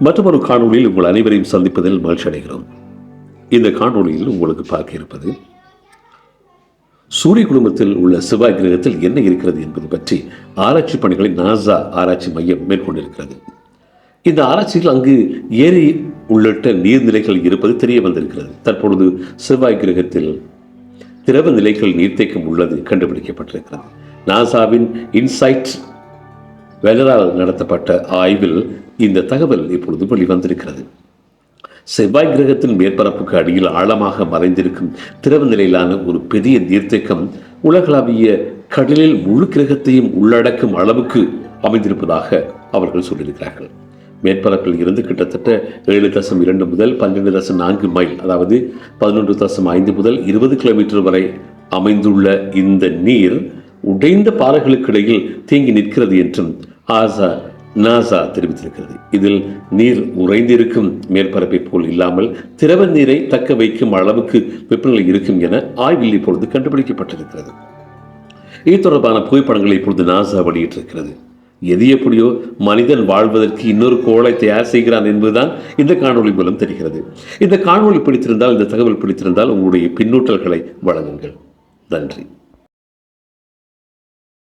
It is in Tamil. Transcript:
மற்றொரு காணொளியில் உங்கள் அனைவரையும் சந்திப்பதில் மகிழ்ச்சி அடைகிறோம். இந்த காணொளியில் உங்களுக்கு பார்க்க இருப்பது சூரிய குடும்பத்தில் உள்ள செவ்வாய் கிரகத்தில் என்ன இருக்கிறது என்பது பற்றி ஆராய்ச்சி பணிகளை நாசா ஆராய்ச்சி மையம் மேற்கொண்டிருக்கிறது. இந்த ஆராய்ச்சியில் அங்கு ஏரி உள்ளிட்ட நீர்நிலைகள் இருப்பது தெரிய வந்திருக்கிறது. தற்பொழுது செவ்வாய் கிரகத்தில் திரவ நிலைகள் நீர்த்தேக்கம் உள்ளது கண்டுபிடிக்கப்பட்டிருக்கிறது. நாசாவின் இன்சைட் வெலரால் நடத்தப்பட்ட ஆய்வில் இந்த தகவல் இப்பொழுது வெளிவந்திருக்கிறது. செவ்வாய் கிரகத்தின் மேற்பரப்புக்கு அடியில் ஆழமாக மறைந்திருக்கும் திரவ நிலையிலான ஒரு பெரிய நீர்த்தேக்கம் உலகளாவிய கடலில் முழு கிரகத்தையும் உள்ளடக்கும் அளவுக்கு அமைந்திருப்பதாக அவர்கள் சொல்லியிருக்கிறார்கள். மேற்பரப்பில் இருந்து கிட்டத்தட்ட ஏழு தசம் இரண்டு முதல் பன்னிரண்டு தசம் நான்கு மைல் அதாவது பதினொன்று தசம் ஐந்து முதல் இருபது கிலோமீட்டர் வரை அமைந்துள்ள இந்த நீர் உடைந்த பாறைகளுக்கிடையில் தேங்கி நிற்கிறது என்றும் ஆசா நாசா தெரிவித்திருக்கிறது. இதில் நீர் உறைந்திருக்கும் மேற்பரப்பை போல் இல்லாமல் திரவ நீரை தக்க வைக்கும் அளவுக்கு வெப்பநிலை இருக்கும் என ஆய்வில் இப்பொழுது கண்டுபிடிக்கப்பட்டிருக்கிறது. இது தொடர்பான புகைப்படங்களை இப்பொழுது நாசா வெளியிட்டிருக்கிறது. எது எப்படியோ மனிதன் வாழ்வதற்கு இன்னொரு கோளை தயார் செய்கிறான் என்பதுதான் இந்த காணொளி மூலம் தெரிகிறது. இந்த காணொளி பிடித்திருந்தால் இந்த தகவல் பிடித்திருந்தால் உங்களுடைய பின்னூட்டல்களை வழங்குங்கள். நன்றி.